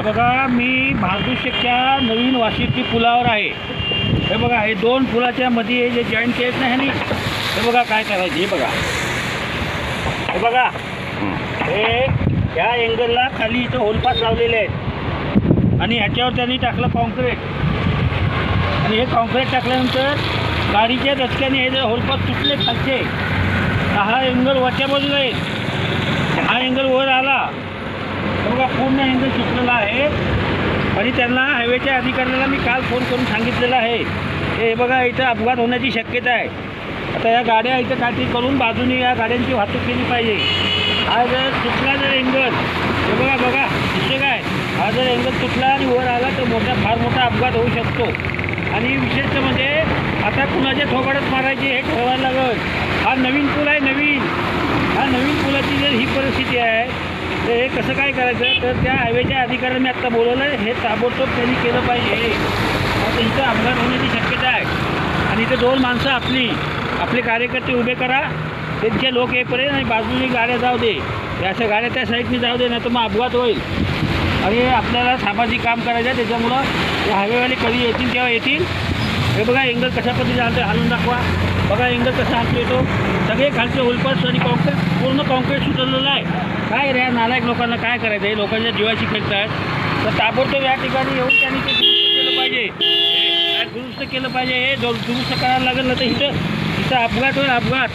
बघा मी भागदूषकच्या नवीन वाशीची पुलावर आहे. हे बघा हे दोन पुलाच्या मध्ये हे जे जॉईंट केस नाही ह्यानी हे बघा काय करायचे हे बघा. हे बघा. हे ह्या अँगलला खाली इथं होलपास लावलेले आहेत. आणि ह्याच्यावर त्यांनी टाकलं कॉन्क्रीट आणि हे कॉन्क्रीट टाकल्यानंतर गाडीच्या धक्क्याने हे जर होलपास तुटले खालचे हा अँगल वरच्या बाजूला आहे हा अँगल वर पूर्ण आहे. आणि त्यांना हायवेच्या अधिकाऱ्यांना मी काल फोन करून सांगितलेलं आहे. हे बघा इथं अपघात होण्याची शक्यता आहे. आता या गाड्या इथं काठी करून बाजूने या गाड्यांची वाहतूक केली पाहिजे. हा जर तुटला जर अँगल हे बघा बघा विषय काय? हा जर अँगल तुटला आणि वर आला तर मोठा फार मोठा अपघात होऊ शकतो. आणि विशेष म्हणजे आता कुणाच्या थोबाडत मारायचे हे ठरवायला लागल. हा नवीन पूल आहे नवीन. हा नवीन पुलाची जर ही परिस्थिती आहे तर हे कसं काय करायचं? तर त्या हायवेच्या अधिकाऱ्याने मी आत्ता बोलवलं आहे हे ताबडतोब त्यांनी केलं पाहिजे. आता इथं अपघात होण्याची शक्यता आहे. आणि इथं दोन माणसं आपली आपले कार्यकर्ते उभे करा. त्यांचे लोक येईपर्यंत आणि बाजूनी गाड्या जाऊ दे. या अशा गाड्या त्या साईडनी जाऊ दे नाही तर मग अपघात होईल. आणि आपल्याला सामाजिक काम करायचं आहे. त्याच्यामुळं हायवेवाले कधी येतील तेव्हा येतील. हे बघा एंगल कशा पद्धतीने हालते हालून दाखवा. बघा एंगल कसा हालतो येतो. सगळे खालचे उलपस आणि कॉन्क्रीट पूर्ण कॉन्क्रीट सुचवलेलं आहे. काय रे या नालायक लोकांना काय करायचं आहे? लोकांच्या जीवाशी खेळत आहेत तर ताबडतोब या ठिकाणी येऊन त्यांनी ते दुरुस्त केलं पाहिजे. दुरुस्त केलं पाहिजे हे दुरुस्त करायला लागेल ना तर इथं इथं अपघात होईल अपघात.